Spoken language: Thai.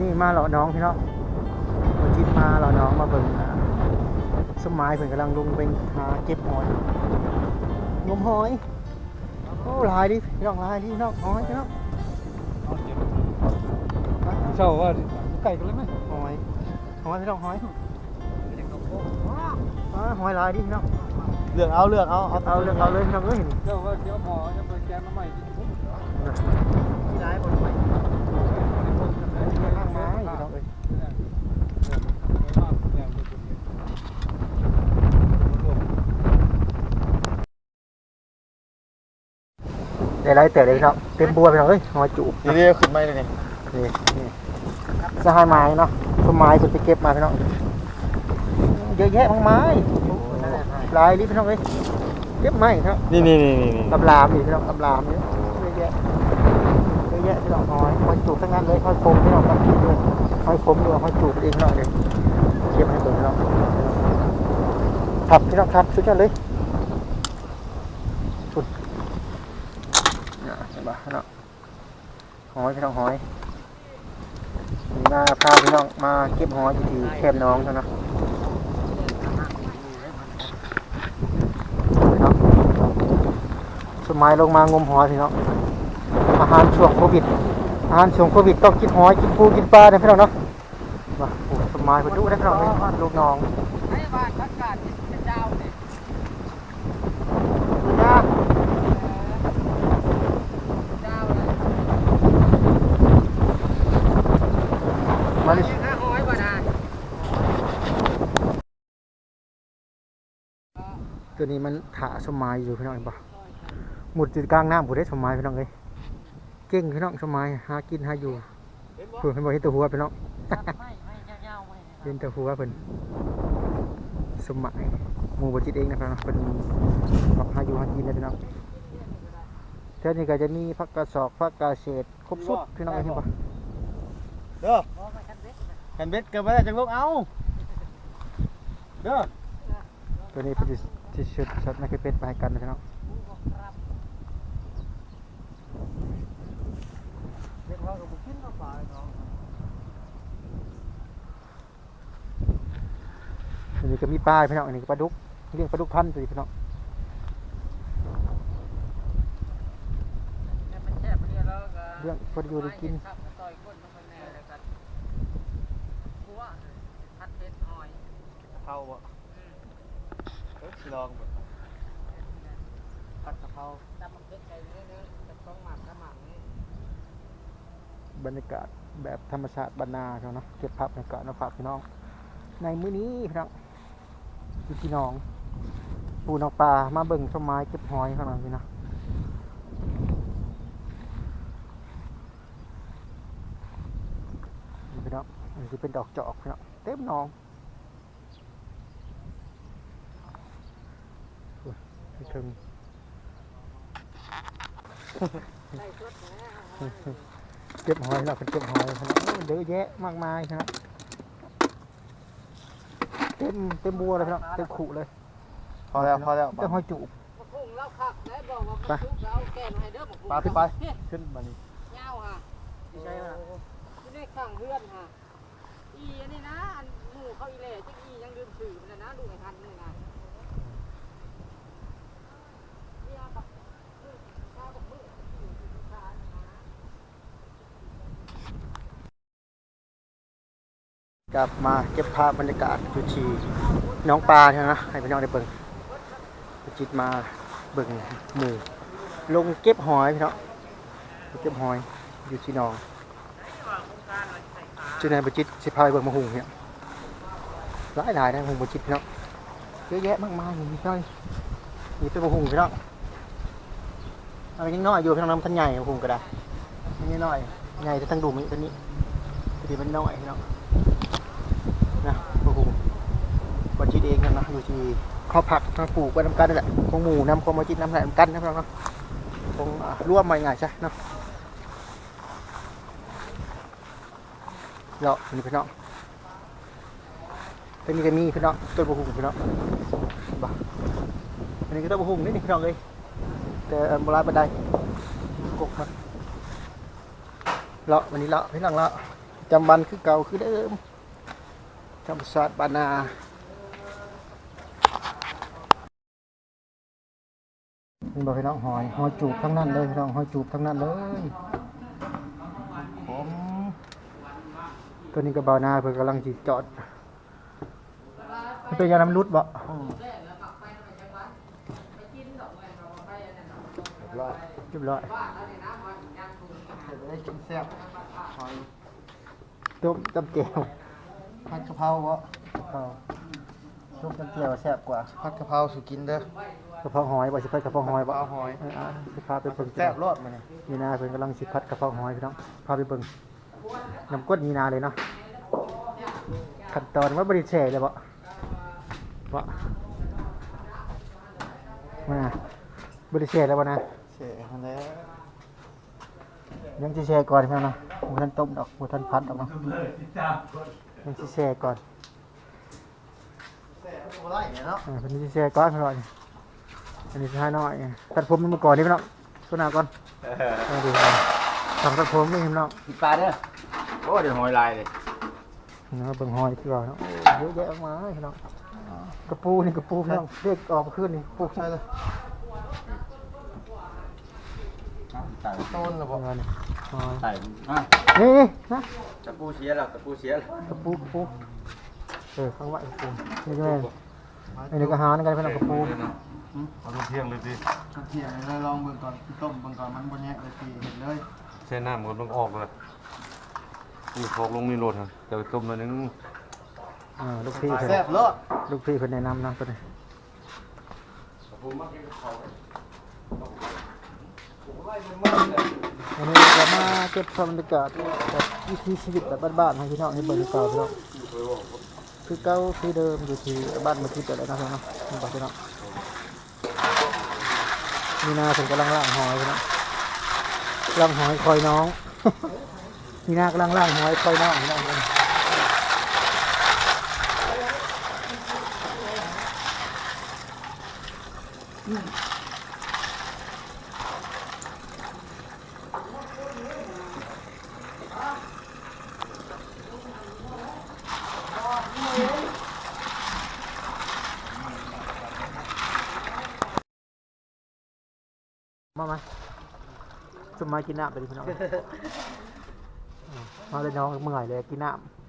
นี้มาเหล่อน้องพี่น้องวันจิตมาเหล่อน้องมาเบิ่งอ่าสมัยเพิ่นกำลังลงไปหาเก็บหอยงมหอยโอ้ลายดิพี่น้องลายดิพี่น้องหอยพี่น้องเช่าว่าไก่กันเลยไหมหอยหอยพี่น้องหอยหอยลายดิพี่น้องเลือกเอาเลือกเอาเอาเอาเลยเอาเลยพี่น้องเอ้ยเจ้าว่าเดี๋ยวพอจะไปแกงน้ำใหม่ทุกมีหลายคนไปข้างไม้พี่น้องเอ้ย ได้หลายเต๋อเลยพี่น้องเต็มบัวพี่น้องเอ้ยหอยจูบนี่นี่ขึ้นไม่เลยนี่นี่นี่สหายไม้เนาะต้นไม้คุณไปเก็บมาพี่น้องเยอะแยะมากมายหลายลิพี่น้องเอ้ยเก็บไม้ครับนี่นี่นี่นี่ลำลามนี่พี่น้องลำลามนี่เยอะแยะเยอะแยะพี่น้องหอยหอยจูบทั้งนั้นเลยหอยคมพี่น้องครับด้วยหอยคมด้วยหอยจูบเองพี่น้องเลยเก็บให้เบิ่งพี่น้องครับพี่น้องครับสุดยอดเลยสุดเนี่ยเห็นปะพี่น้อง หอยพี่น้องหอยมาพาพี่น้องมาเก็บหอยทีแคบน้องเท่านั้นพี่น้องสมัยลงมางมหอยพี่น้องอาหารช่วงโควิดอาหารช่วงโควิดต้องกินหอยกินปูกินปลาเนี่ยพี่น้องเนาะมาสมัยคนดูได้พี่น้องลยลูกน้อง ไอ้บ้านพักกาดเป็นเจ้าเนี่ย ดูนะ เจ้าเลย มาดิ ห้าห้อยกว่านะ ตัวนี้มันถาสมัยอยู่พี่น้องเห็นปะหมุดอยู่กลางน้ำผมได้สมัยพี่น้องเลยเก่งพี่น้องสมัยหากินหาอยู่เพื่อนบอกให้ตัวหัวพี่น้องไม่ไม่เจ้าไม่เป็นแต่หัวเพิ่นสมัยหมู่บ่จิตเองนะครับเนาะเป็นบักหาอยู่หากินเลยพี่น้องแถวนี้ก็จะมีผักกระสอกผักกระเฉดครบสุดพี่น้องเห็นปะเด้อกันเบ็ดกันไม่ได้จังลูกเอาเด้อตัวนี้เป็น ที่ชุดชัดนักเป็ดไปให้กันนะพี่น้องเบ็ดเขาก็บ่กินเอาปลาเนาะอันนี้ก็มีปลาพี่น้องอันนี้ก็ปลาดุกเลี้ยงปลาดุกพันธุ์ตัวนี้พี่น้องมันแช่ไปเรียแล้วก็เลี้ยงพอดีอยู่ได้กินครับต่อยก้นลงไปแน่เลยกันหัวพัดเพชรหอยเผาบ่ เออสิลองบ่ผัดกะเพราตำมันเพชรใจเนื้อๆจะต้องหมักกระหมักนี่บรรยากาศแบบธรรมชาติบรรณาเขาเนาะเก็บภาพบรรยากาศมาฝากพี่น้อง ในมื้อนี้พี่น้องอยู่พี่น้อง ปูนอกปลามาเบิ่งต้นไม้เก็บหอยข้างหลังพี่น้องนี่พี่น้องอันนี้เป็นดอกจอกพี่น้องเต็มหนอง อ้ยพี่ถึงได้ชุดนะเก็บหอยเราเป็นเก็บหอยครับโอ้ยเยอะแยะมากมายครับเต็มเต็มบัวเลยครับเต็มขุเลยพอแล้วพอแล้วเต็มหอยจูบมะพุ่งเล่าคักได้บอกว่าไปมะพุ่งเราแกนให้เด้อมะพุ่งปลาขึ้นไปเฮ้ยขึ้นมานี่เงาฮะใช่มั้ยอยู่ในข้างเพื่อนฮะอีอันนี้นะอันหมู่เขาอีเล่จักอียังลืมชื่อมันนะดูไอ้ทันนี่นะเนี่ยบักมือข้าบักมือข้านะ กลับมาเก็บภาพบรรยากาศอยู่ที่หน้องปลาใช่ไหมนะให้พี่น้องได้เบิ่งจิตมาเบิ่งหมู่ลงเก็บหอยพี่น้องเก็บหอยอยู่ที่นองชื่อนายประจิตสิพายเบิ่งมาหุงเนี่ยหลายหลายๆนะหุงประจิตพี่น้องเยอะแยะมากมายมีน้อยมีเป็นมาหุงพี่น้องเอายังน้อยอยู่พี่น้องน้ำทันใหญ่มาหุงก็ได้นี่น้อยใหญ่จะตั้งดูมีตัวนี้ตัวนี้มันน้อยพี่น้อง บจิตเองนะนะอยู่ที่ข้าวผักมาปลูกไว้น้ำกันนั่นแหละคงหมูน้ำคงมาจิตน้ำแหลมกันนะพี่น้องเนาะคงอะร่วมมาอย่างไงใช่เนาะเลาะนี่พี่น้องเป็นนี่ก็มีพี่น้องต้นบุหุงพี่น้องบ้าอันนี้ก็ต้นบุหุงนี่นี่พี่น้องเลยแต่เอ่อโบราณบันไดกกมันเลาะวันนี้เลาะพี่น้องเลาะจำวันคือเก่าคือเดิมธรรมศาสตร์บานา นี่บอกพี่น้องหอยหอยจูบทั้งนั้นเลยพี่น้องหอยจูบทั้งนั้นเลยผมตัวนี้ก็บาวนาเพิ่นกำลังจีจอดมันเป็นยาน้ำรุดบ่รอดเรียบร้อยได้กินแซ่บหอยต้มจำเจียวผัดกะเพราบ่เอาต้มจำเจียวแซ่บกว่าผัดกะเพราสุกินเด้อ กระเพราหอยบ่สิพัดกระเพราหอยบ่เอาหอยเอออะสิพาไปเบิ่งแซ่บรอดมาเนี่ยมีนาเพิ่นกำลังสิพัดกระเพราหอยพี่น้องพาไปเบิ่งน้ำก้นมีนาเลยเนาะขั้นตอนว่าบริแช่เลยบ่บ่มาบริแช่แล้วบ่นะเสียมาแล้วยังสิแช่ก่อนพี่น้องนะบ่ทันต้มดอกบ่ทันพัดดอกเนาะยังสิแช่ก่อน แซ่บบ่ได้เนี่ยเนาะ อ่าเพิ่นสิแช่ก่อนพี่น้อง อันนี้สิให้น้อยตัดผมมันมาก่อนนี่พี่น้องตัวหน้าก่อนเอาดีทำตัดผมนี่พี่น้องกินปลาเด้อโอ้เดี๋ยวหอยลายเลยนะครับเบิ่งหอยคือว่าเนาะโอ้เยอะแยะมากมายพี่น้องกระปูนี่กระปูพี่น้องเรียกออกขึ้นนี่ปูใช่เลยใส่ต้นแล้วปบ่ระมาณนี้หอยใส่อะนี่นี่นะตะปูเสียแล้วตะปูเสียแล้วกระปูกระปูเออข้างไว้กระปูนี่ก็แม่นอันนี้ก็หาในกันพี่น้องกระปู เอาลูกเที่ยงเลยดิเที่ยงเลยลองเบิ่งก่อนต้มเบิ่งก่อนมันบ่แยะเลยสิเห็นเลยใช้น้ำมันต้องออกเลยมีฟอกลงมีโรดฮะแต่ต้มมานึงอ่าลูกพี่เพิ่นแซ่บรอดลูกพี่เพิ่นแนะนำนะตัวนี้อันนี้จะมาเก็บความบรรยากาศแบบวิถีชีวิตแบบบ้านๆให้พี่น้องให้เบิ่งคือเก่าพี่น้องคือเก่าคือเดิมอยู่ที่บ้านเมื่อกี้แต่แล้วนะครับเนาะนี่บอกพี่น้อง มีนาผมกำลังล่างหอยนะล่างหอยคอยน้อง มีนากำลังล่างหอยคอยน้องพี่น้อง มาไหมสมัยกินน้ำไปดิพี่น้องอืมมาเลยน้องเมื่อยเลยกินน้ำ